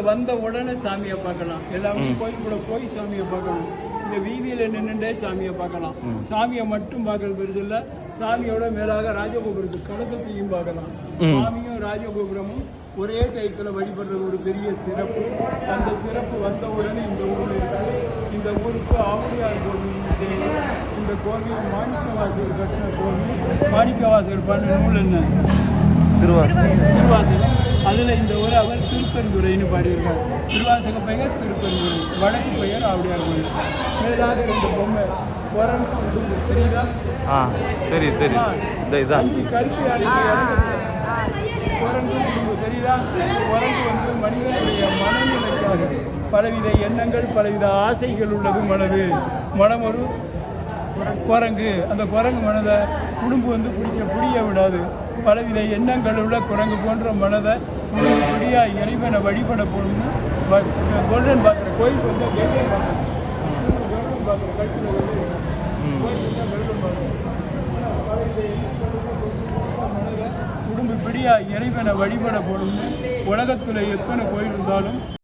கோயிலுக்குள்ள வந்த உடனே சாமியை பார்க்கலாம். எல்லாமே. கோயிலுக்குள்ள போய் சாமியை பார்க்கணும் இந்த வீதியில நின்னுட்டே சாமியை பார்க்கலாம். சாமியை மட்டும் பார்க்கறது பெருசு இல்ல. சாமியோட மேலாக ராஜகோபுரத்து கலசத்தையும் பார்க்கலாம். சாமியும் ராஜகோபுரமும் ஒரே டைத்துல வழிபடுறது ஒரு பெரிய சிறப்பு. அந்த சிறப்பு வந்த உடனே இந்த ஊர்ல இருக்கு இந்த ஊருக்கு ஆவுடையார் கோவில். இந்த கோவில் மாணிக்கவாசகர் கட்டின கோவில். மாணிக்கவாசகர் பண்ண நூல் என்ன? திருவாரூர் திருவாசகம். அதுல இந்த ஒரு அவர் திருப்பெருந்துறைன்னு பாடியிருக்கார். திருவாசக பெயர் திருப்பெருந்துறை வடக்கு பெயர் ஆவுடையார் கோயில். மேலாக ரெண்டு பொம்மை உடும்பு. தெரியுதா? ஆ தெரியும் தெரியும் இந்த இதான். குரங்கு உடும்பு. தெரியுதா? குரங்கு வந்து மனிதனுடைய மனநிலைக்காக பலவித எண்ணங்கள் பலவித ஆசைகள் உள்ளது மனது. மனம் ஒரு குரங்கு அந்த குரங்கு மனதை குடும்பு வந்து பிடிக்க புரிய விடாது. பலவித எண்ணங்கள் உள்ள குரங்கு போன்ற மனதை உடும்பு பிடியா இறைவனை வழிபட போகணும்னு கோல்டன் பார்க்குற கோயில் வந்து கோல்டன் பார்க்குற கட்டில் வந்து குடும்ப பிடியா இறைவனை வழிபட போகணும்னு உலகத்தில் எத்தனை கோயில் இருந்தாலும்